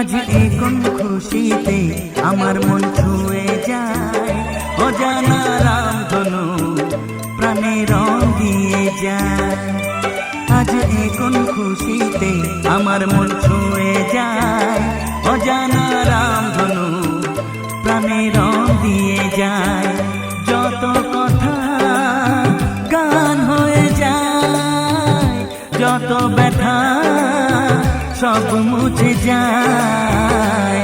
আজ এখন খুশিতে আমার মন ছুঁয়ে যায়। অজানা রাম ধনু প্রাণে রং দিয়ে যায়। আজ এখন খুশিতে আমার মন সব মুছে যায়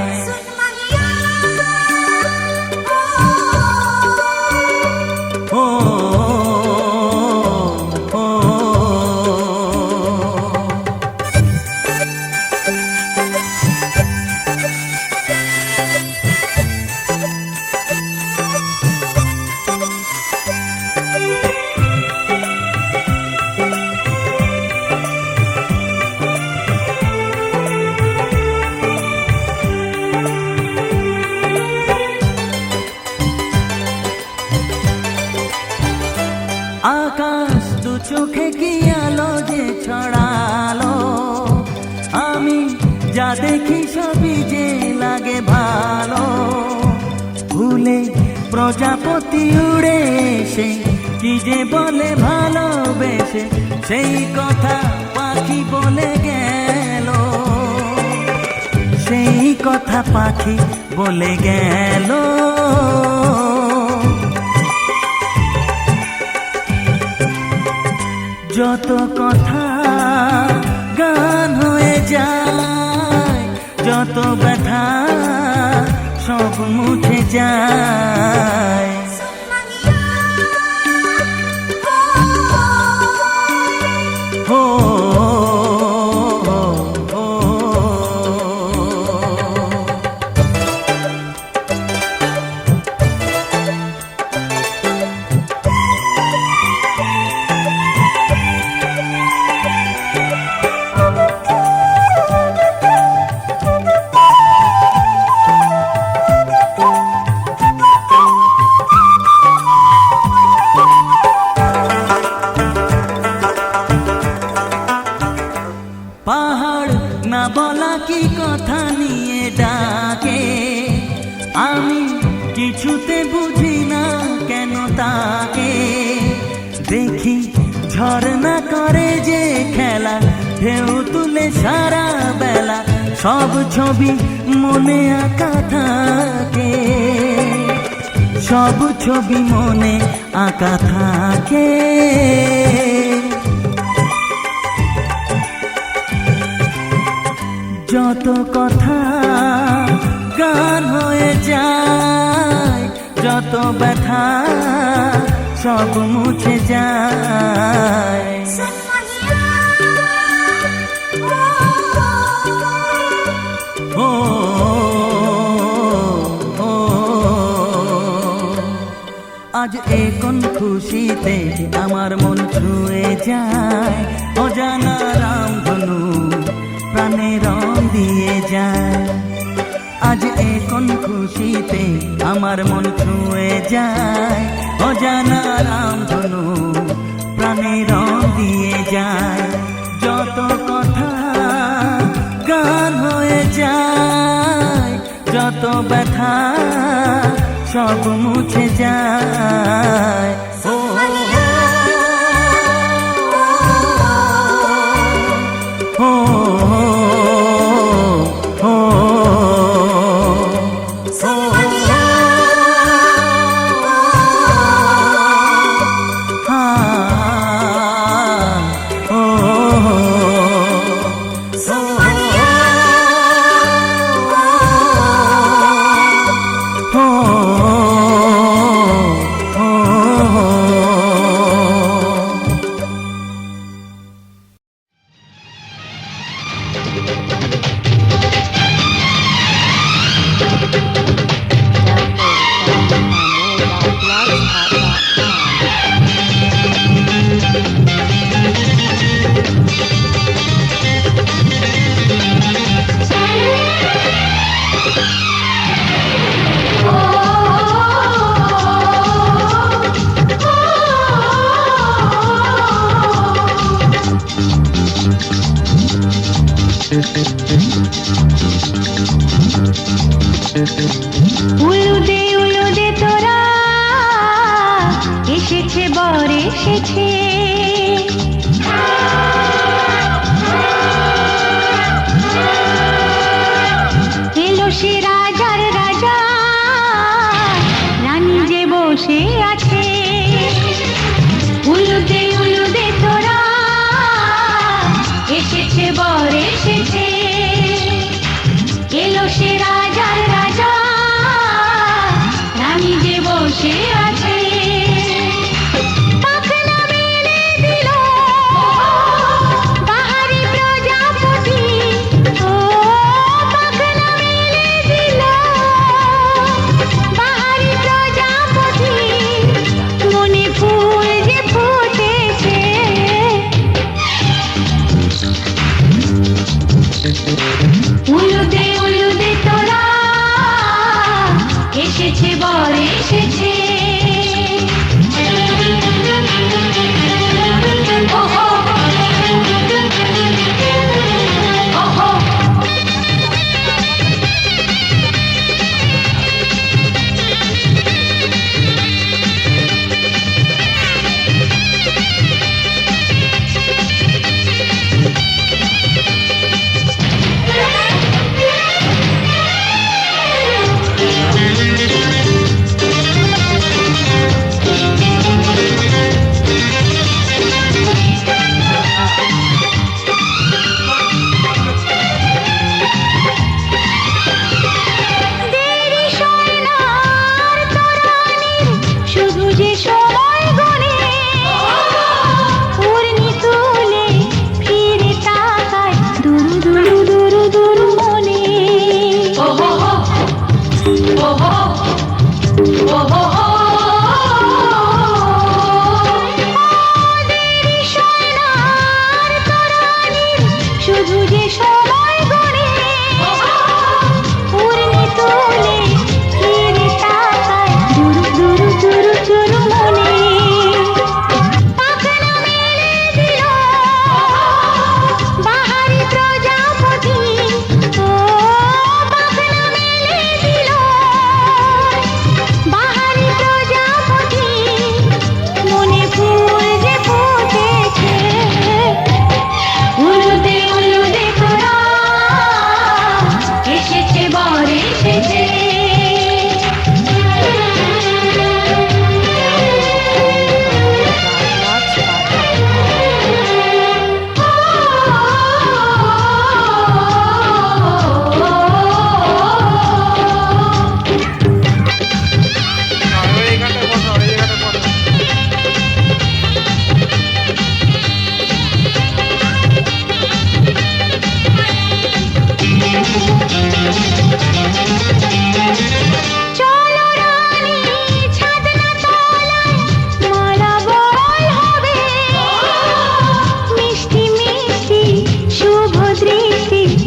কি আলো যে ছড়ালো। আমি যা দেখি সবই যে লাগে ভালো। ভুলে প্রজাপতি উড়ে এসে, কি যে বলে ভালোবেসে, সেই কথা পাখি বলে গেল। সেই কথা পাখি বলে গেল। যত কথা গান হয়ে যায় যত ব্যথা সব মুখে যায়। ঝর্ণা করে যে খেলা, ঢেউ তুলে সারা বেলা, সব ছবি মনে আঁকা থাকে। সব ছবি মনে আঁকা থাকে। যত কথা গান হয়ে যায়, যত ব্যথা সব মুছে যায়। আজ এ কোন খুশিতে আমার মন ছুঁয়ে যায়। অজানা রাম ধনু প্রাণে রং দিয়ে যায়। আজ এ কোন খুশিতে আমার মন ছুঁয়ে যায়। অজানা রাম ধনু রং দিয়ে যায়। যত কথা গান হয়ে যায়, যত ব্যথা সব মুছে যায়।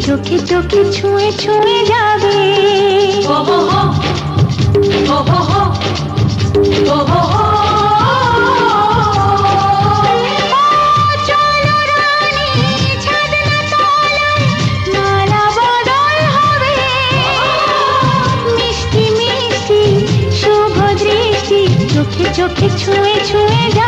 চোখে চোখে ছুঁয়ে ছুঁয়ে যাবে ছুঁয়ে ছুঁয়ে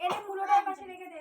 এনে মুলোটা পাশে রেখে দে।